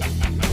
เ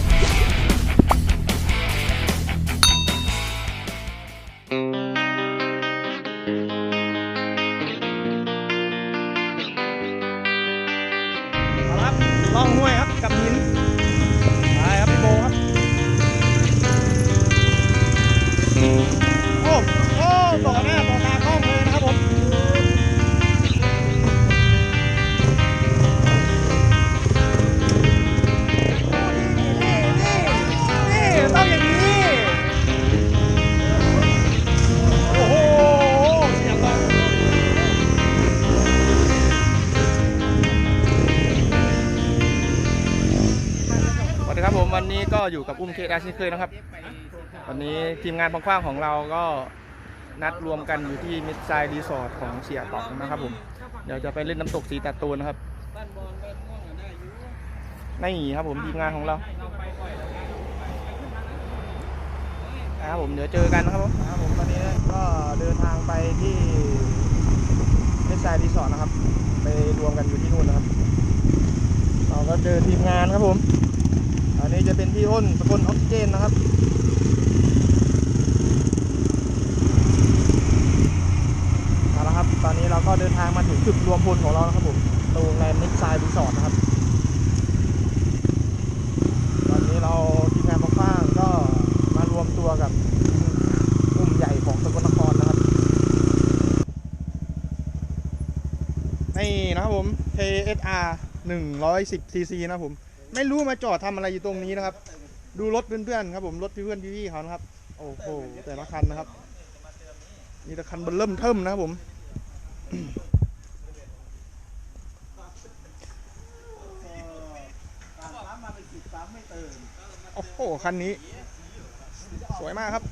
วันนี้ก็อยู่กับอุ้มเคอาเช่นเคยนะครับ วันนี้ทีมงานพังคว้างของเราก็นัดรวมกันอยู่ที่มิดไซด์รีสอร์ทของเสียตอกนะครับผมเดี๋ยวจะไปเล่นน้ำตกสีตาตูนนะครับไม่หนี่ครับผมทีมงานของเรานะครับผมเดี๋ยวเจอกันนะครับผมครับผมตอนนี้ก็เดินทางไปที่มิดไซด์รีสอร์ทนะครับ ไปรวมกันอยู่ที่นู่นนะครับ เราก็เจอทีมงานครับผม อันนี้จะเป็นพี่อ้นสกลออกซิเจนนะครับเอาละครับ ตอนนี้เราก็เดินทางมาถึงจุดรวมพลของเราแล้วครับผมตรงแลนด์มิกไซด์รีสอร์ทนะครับวันนี้เราทีมงานพ่อฟ้างก็มารวมตัวกับกลุ่มใหญ่ของสกลนครนะครับ นี่นะครับผม KSR 110 cc นะครับผม ไม่รู้มาจอดทำอะไรอยู่ตรงนี้นะครับ ดูรถเพื่อนๆครับผมรถเพื่อนๆพี่ๆเขานะครับ โอ้โหแต่ละคันนะครับมีแต่คันเบนเริ่มเทิมนะครับผมโอ้โหคันนี้ สวยมากครับ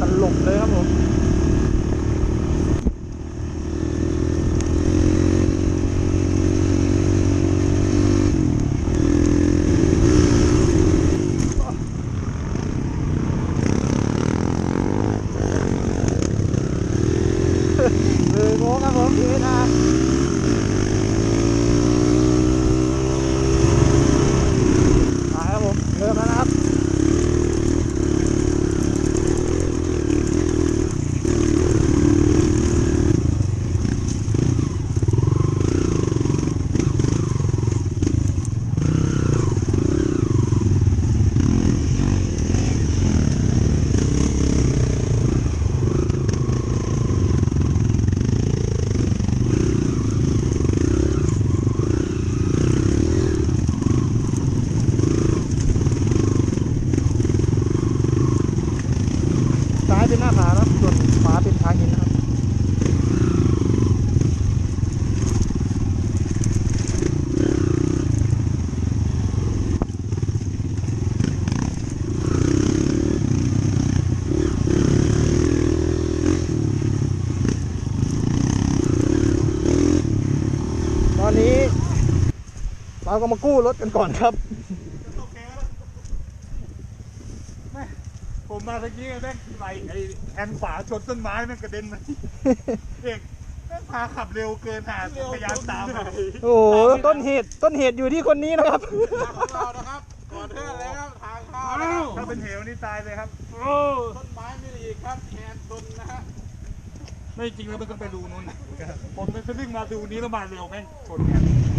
ตลกเลยครับผม เลย โมครับผมพีเอสอาร์ไปครับผมเริ่มแล้วนะครับ ซ้ายเป็นหน้าผานะครับส่วนขวาเป็นทางหินนะครับ ตอนนี้ เรา ก็มากู้รถกันก่อนครับผมมาตะกี้แม่งไหลไอ้แฮนด์ขวาชนต้นไม้แม่งกระเด็นมาเอกแม่งพาขับเร็วเกินหาพยายามตามมาโอ้โหต้นเหตุต้นเหตุอยู่ที่คนนี้นะครับของเรานะครับก่อนเพื่อนแล้วทางเข้านะครับถ้าเป็นเหวนี่ตายเลยครับต้นไม้ไม่ดีครับแทนตุนนะฮะไม่จริงแล้วมันต้องไปดูนู้นผมเป็นวิ่งมาดูนี้แล้วมาเร็วแม่งชนกันเ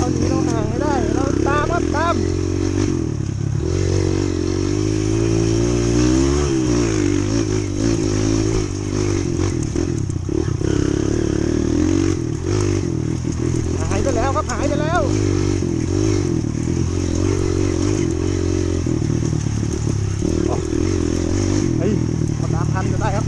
เราหนีเราห่างให้ได้ เราตามครับตาม หายไปแล้วครับหายไปแล้วโอ้เฮ้ยพอตามทันจะได้ครับ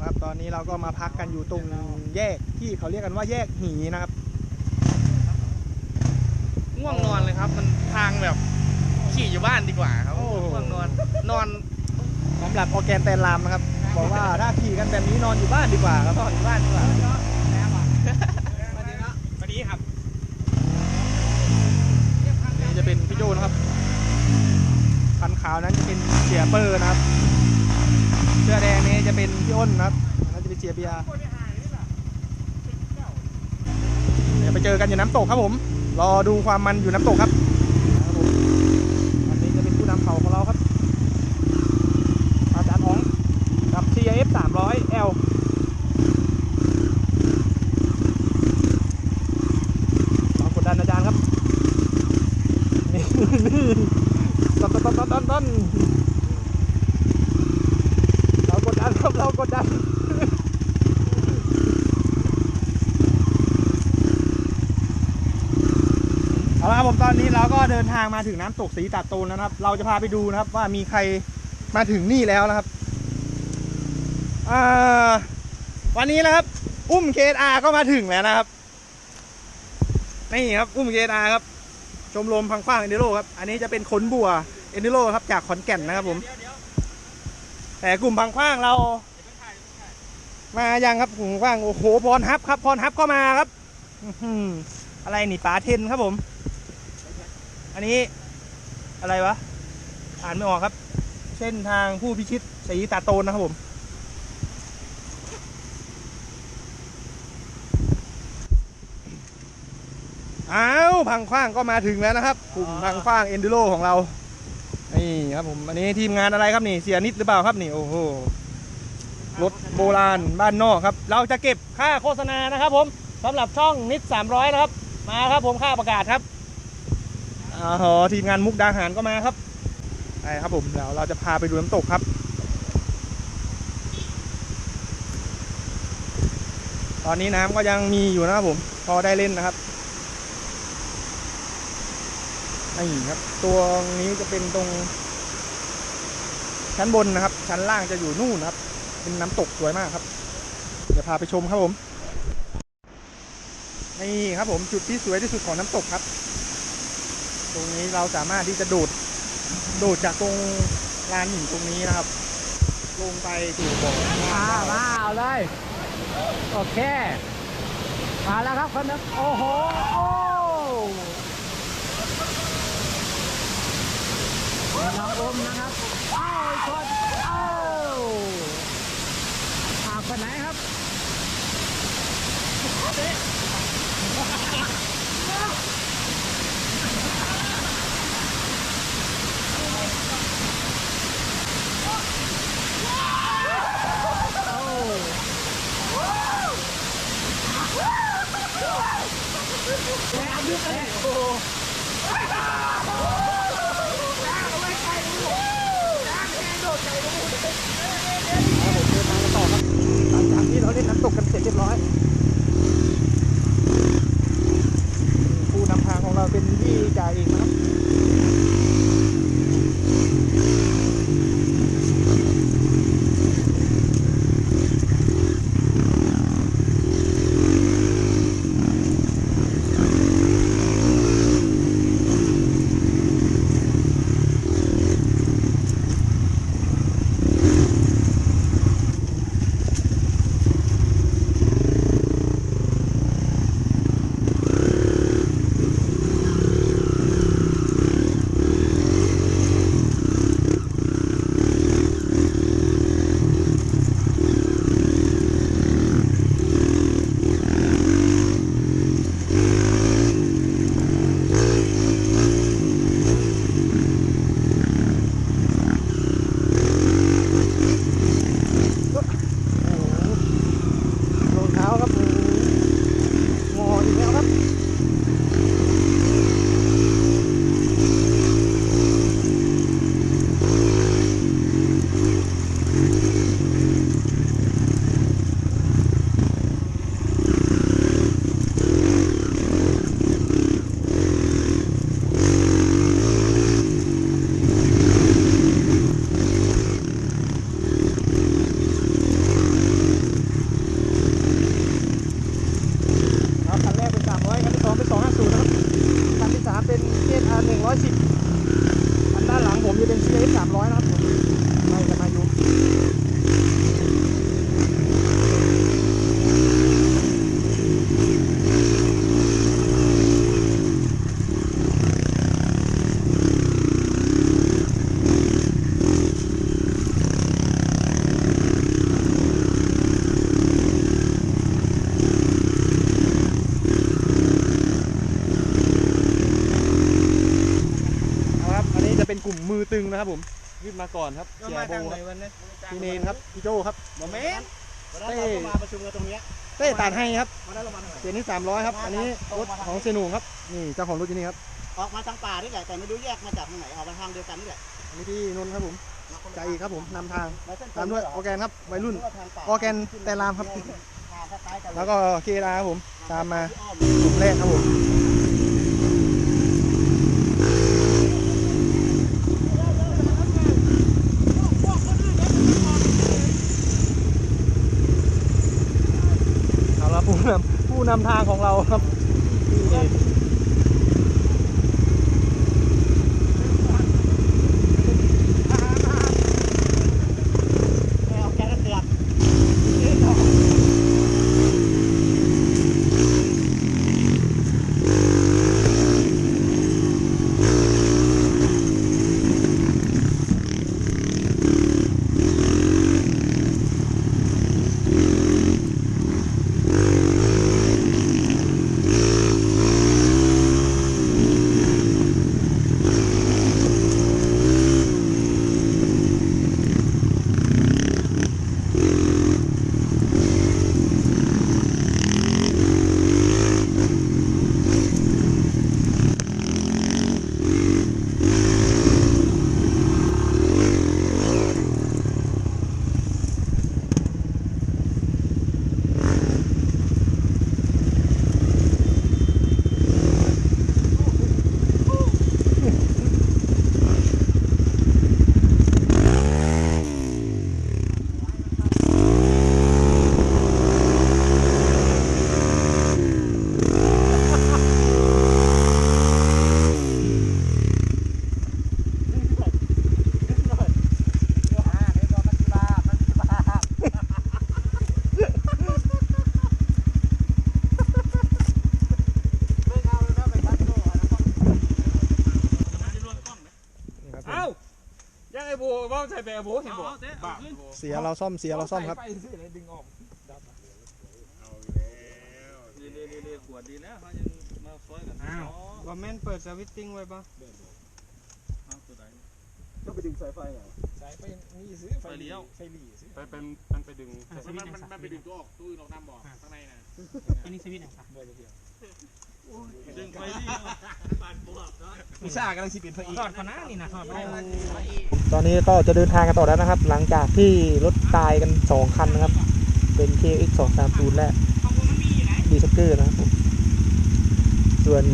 ครับตอนนี้เรา ก็มาพักกันอยู่ตรงแยกที่เขาเรียกกันว่าแยกหีนะครับ ง่วงนอนเลยครับ มันทางแบบขี่อยู่บ้านดีกว่าครับโอ้โห ง่วงนอนนอนสำหรับออร์แกนแตนลามนะครับ บอกว่าถ้าขี่กันแบบนี้นอนอยู่บ้านดีกว่าครับนอนอยู่บ้านดีกว่าสวัสดีครับนี่จะเป็นพี่โจนะครับคันขาวนั้นจะเป็นเสียเปอร์นะครับ เสื้อแดงนี้จะเป็นพี่อ้นนะครับ สียเบียร์เดี๋ยวไปเจอกันอยู่น้ำตกครับผม รอดูความมันอยู่น้ำตกครับอันนี้จะเป็นผู้นำเขาของเราครับอาจารย์อ๋องกับ CF 300 L ลองกดดันอาจารย์ครับ นี่นี่ต้นต้นต้นต้นต้นต้นเรากดดันครับเรากดดัน เอาละครับผมตอนนี้ เราก็เดินทางมาถึงน้ำตกสีตัดโตนแล้วนะครับ เราจะพาไปดูนะครับ ว่ามีใครมาถึงนี่แล้วนะครับอวันนี้นะครับ อุ้มเคอาก็มาถึงแล้วนะครับนี่ครับอุ้มเคอาครับ ชมรมพังขว้างเอนดิโรครับ อันนี้จะเป็นขนบัวเอนดิโรครับ จากขอนแก่นนะครับผม แต่กลุ่มพังขว้างเรา มายังครับกลุ่มพังขว้างโอ้โหพรฮับครับพรฮับก็มาครับอื้อหืออะไรนี่ป๋าเทนครับผม อันนี้อะไรวะ อ่านไม่ออกครับ เส้นทางผู้พิชิตสีตาโตนนะครับผม อ้าว พังขว้างก็มาถึงแล้วนะครับ กลุ่มพังขว้างเอนดูโรของเรา นี่ครับผม อันนี้ทีมงานอะไรครับนี่ เสียนิดหรือเปล่าครับนี่ โอ้โห รถโบราณบ้านนอกครับ เราจะเก็บค่าโฆษณานะครับผมสำหรับช่องนิด300นะครับ มาครับผมค่าประกาศครับ ทีมงานมุกดาหารก็มาครับไปครับผมเดี๋ยวเราจะพาไปดูน้ำตกครับ ตอนนี้น้ำก็ยังมีอยู่นะครับผม พอได้เล่นนะครับนี่ครับ ตัวนี้จะเป็นตรง ชั้นบนนะครับ ชั้นล่างจะอยู่นู่นนะครับ เป็นน้ำตกสวยมากครับ เดี๋ยวพาไปชมครับผม นี่ครับผมจุดที่สวยที่สุดของน้ำตกครับ รงนี้เราสามารถที่จะโดดโดจากตรงลานหินตรงนี้นะครับ ลงไปสู่บ่อน้ำมามาเอาเลย โอเค มาแล้วครับคนนึงโอ้โหโอ้น้องอมนะครับเอ้าอีกคนเอ้าอาไปไหนครับครับผมเดินทางกันครับเราเล่นน้ำตกกันเสร็จเรียบร้อย ผู้นำทางของเราเป็นพี่จ่าเองนะครับ 310อันด้านหลังผมจะเป็น CX 300นะครับผมไม่กันพายุ นะครับผมขึ้นมาก่อนครับเสียโบครับพี่เนนครับพี่โจครับโมเมนต์เต้เรามาประชุมกันตรงเนี้ยเต้ตานให้ครับวันนั้นเรามาทางไหนเสียนี้300ครับ อันนี้รถของเซนูครับนี่เจ้าของรถที่นี่ครับออกมาทางป่านี่แหละแต่ไม่รู้แยกมาจากทางไหนออกมาทางเดียวกันนี่แหละอันนี้พี่นนท์ครับผมใจอีกครับผมนำทางแล้วเส้นตามด้วยออร์แกนครับวัยรุ่นว่าทางป่าออร์แกนแต่ลามครับทางคล้ายๆกันเยแล้วก็เคดาครับผมตามมาอ้อมกลุ่มแรกครับผม เอาละผู้นำผู้ นำทางของเราครับ รไปเอาโบเห็นบอกบ้าเสียเราซ่อมเสียเราซ่อมครับ ไปซื้อเลยดึงออกเอาอีกแล้วเรียขวดดีแล้วเขายังมาซอยกันอ้าวว่าแม่นเปิดสวิตติ้งไว้ปะก็ไปดึงสายไฟเหรอสายไฟนี่ซื้อไฟไฟเลี้ยวไฟหลีซื้อไปเป็นมันไปดึงอะสมันวิตมันช์มันไปดึงตัวออกตู้อื่นออกน้ำบอกข้างในนะอันนี้สวิตช์อย่างไรดึงไฟดีพิซ่ากำลังสิเป็นพระเอกถอดก่อนนะนี่นะถอดไว้ตอนนี้ก็จะเดินทางกันต่อแล้วนะครับ หลังจากที่รถตายกันสองคันนะครับ เป็น KX 2 3 0และของผมมันมีอยู่ไหนดีสเกอร์นะครับผมส่วน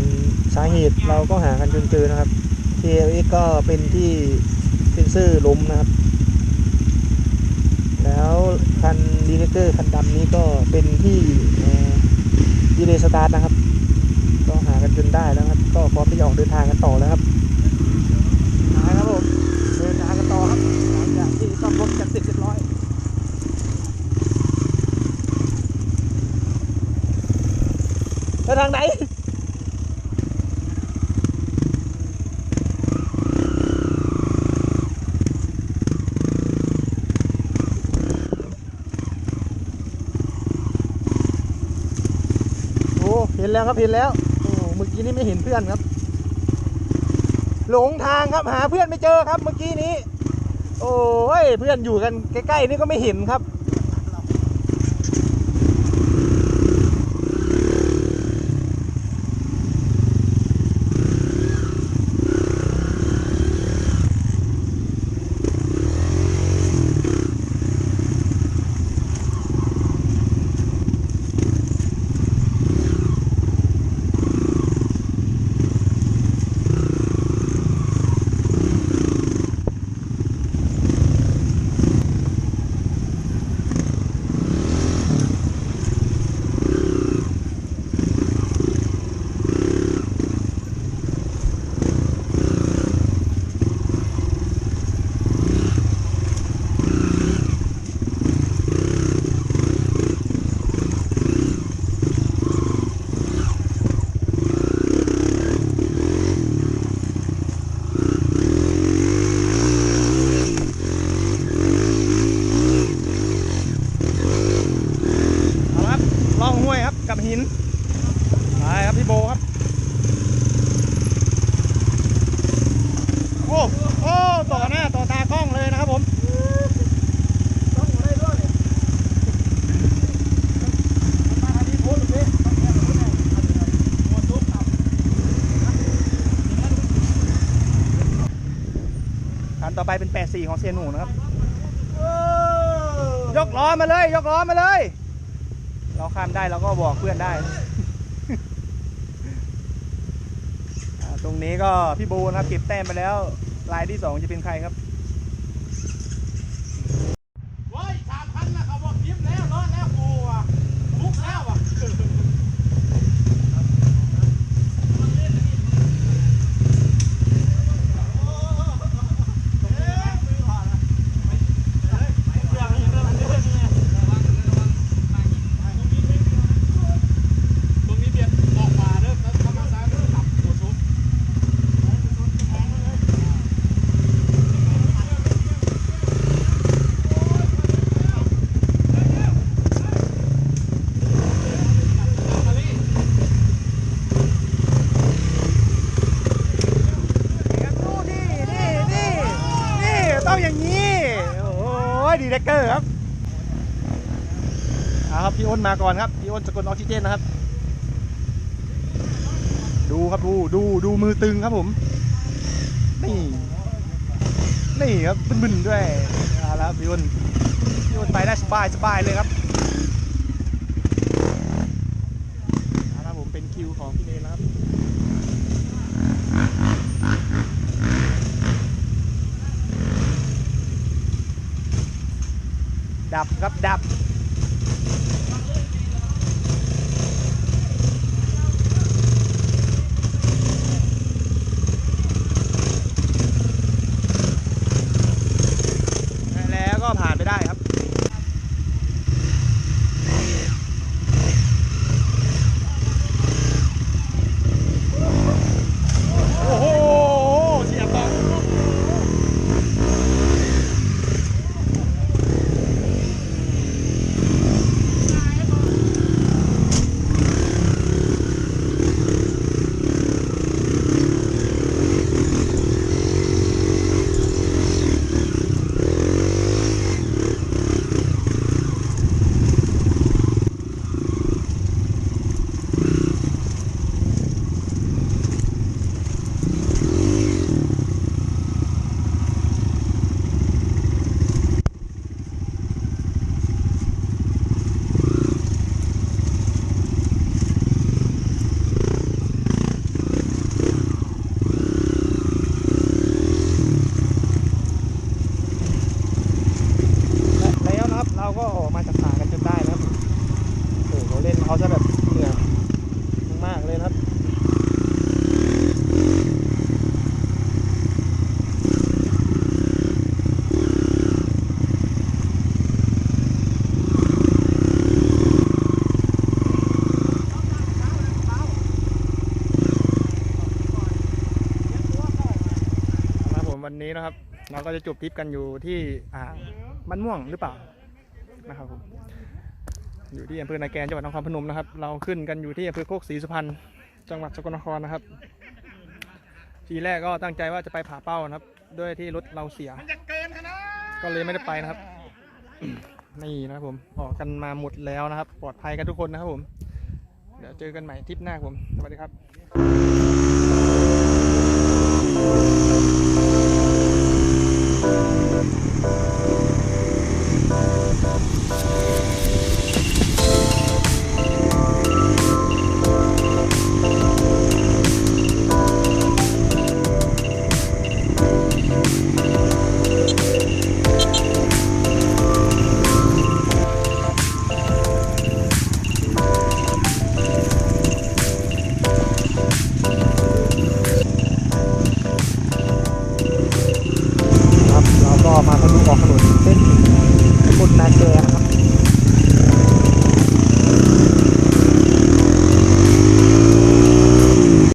สาเหตุเราก็หากันจนเจอนะครับ KX ก็เป็นที่เซนเซอร์ล้มนะครับ แล้วคันดีสเกอร์คันดำนี้ก็เป็นที่ดีเลย์สตาร์ทนะครับ กันจนได้แล้วครับ ก็พร้อมที่จะออกเดินทางกันต่อแล้วครับมาครับผมเดินทางกันต่อครับหลังจากที่ซ่อมรถกันเสร็จเรียบร้อยไปทางไหนโอ้เห็นแล้วครับเห็นแล้ว ไม่เห็นเพื่อนครับ หลงทางครับหาเพื่อนไม่เจอครับเมื่อกี้นี้ โอ้ยเพื่อนอยู่กันใกล้ๆนี่ก็ไม่เห็นครับ เอาละครับล่องห้วยครับกับหินไปครับพี่โบครับ โอ้โอ้ต่อหน้าต่อตากล้องเลยนะครับผมคันต่อไปเป็น 84 ของเซียนหนูนะครับ ยก ล้อมาเลย ยกล้อมาเลย เราข้ามได้เราก็บอกเพื่อนได้ ตรงนี้ก็พี่บูนะครับเก็บแต้มไปแล้วลายที่สองจะเป็นใครครับ เฮ้ยสามพันนะเขาบอกยิ้มแล้วรอดแล้วกูอะลุกแล้วอะ ตรงนี้เบียดออกมาเด้อแล้วทำมาซ้ายเด้อหลับตัวชุบ ดูนี่นี่นี่นี่ต้องอย่างนี้ โอ้ยดีเด็กเกอร์ครับเอ้นมาก่อนครับพี่อ้นสกลออกซิเจนนะครับ ดูครับดูดูดูมือตึงครับผม นี่นี่ครับบึนๆด้วยเอาละครพี่อ้นพี่อ้นไปได้สบายสบายเลยครับเอาละผมเป็นคิวของพี่เนนแล้วครับดับครับดับ เราก็จะจบทริปกันอยู่ที่อ่าบ้านม่วงหรือเปล่านะครับผมอยู่ที่อำเภอนาแกนจังหวัดนครพนมนะครับ เราขึ้นกันอยู่ที่อำเภอโคกศรีสุพรรณจังหวัดสกลนครนะครับ ทีแรกก็ตั้งใจว่าจะไปผาเป้านะครับ ด้วยที่รถเราเสียก,ก็เลยไม่ได้ไปนะครับ นี่นะครับผมออกกันมาหมดแล้วนะครับ ปลอดภัยกันทุกคนนะครับผม เดี๋ยวเจอกันใหม่ทริปหน้าผม สวัสดีครับ